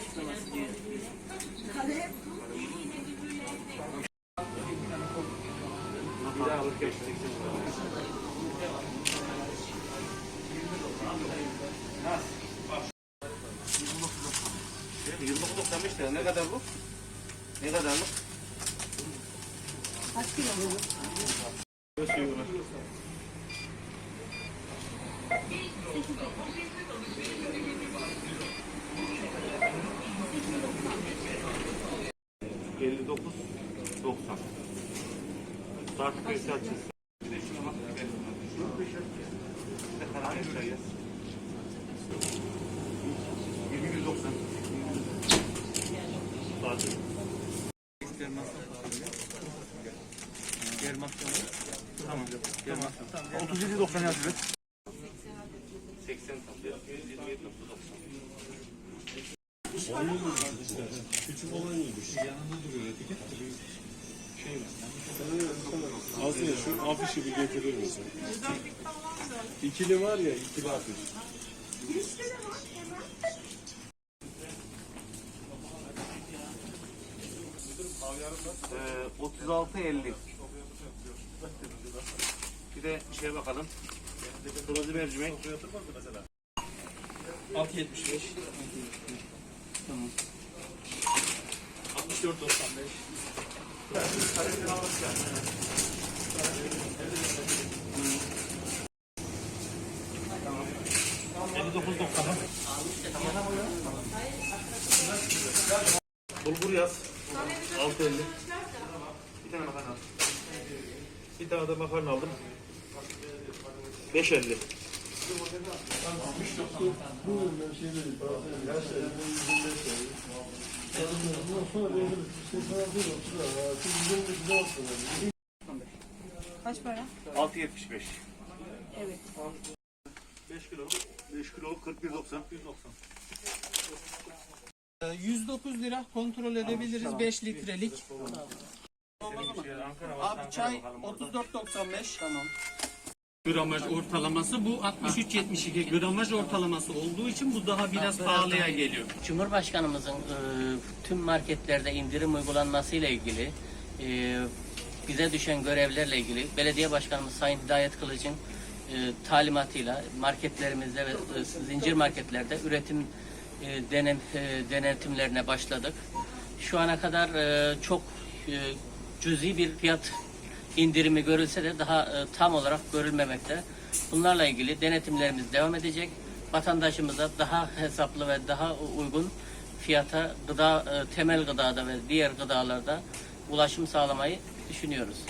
açıklaması diyor. Bir daha alıp geçeceksin. Yirmi dokuz demişler. Ne kadar bu? Ne kadarlık? Kaç kilo bu? Saat bir saat çizsin. Bir de şuna bak. Bir de kararı şuraya yaz. Yirmi yüz doksan. Saat. Diğer masrafı. Tamam. Diğer masrafı. 37 90 yazıyor. 80 27 90. Küçük olan iyiymiş. Yanında duruyor etiket. Şu afişi bir getirir misin? İkili var ya, ikili afiş. Ee, 36 50. Bir de şeye bakalım. Kırmızı mercimek. 6.75. Tamam. 64.95. Bulgur yaz. 6.50. Bir tane makarna al. Bir tane de makarna aldım. 5.50. Kaç para? 6.75. Evet. 5 kilo. 5 kilo 41.90. 190. 109 Ee, lira kontrol edebiliriz 5 litrelik. Abi çay 34.95. Tamam. Gramaj ortalaması bu 63.72 gramaj ortalaması olduğu için bu daha biraz pahalıya geliyor. Cumhurbaşkanımızın e, tüm marketlerde indirim uygulanması ile ilgili e, bize düşen görevlerle ilgili belediye başkanımız Sayın Hidayet Kılıç'ın e, talimatıyla marketlerimizde ve e, zincir marketlerde üretim e, denem, e, denetimlerine başladık. Şu ana kadar e, çok e, cüzi bir fiyat indirimi görülse de daha e, tam olarak görülmemekte. Bunlarla ilgili denetimlerimiz devam edecek. Vatandaşımıza daha hesaplı ve daha uygun fiyata gıda, e, temel gıdada ve diğer gıdalarda ulaşım sağlamayı düşünüyoruz.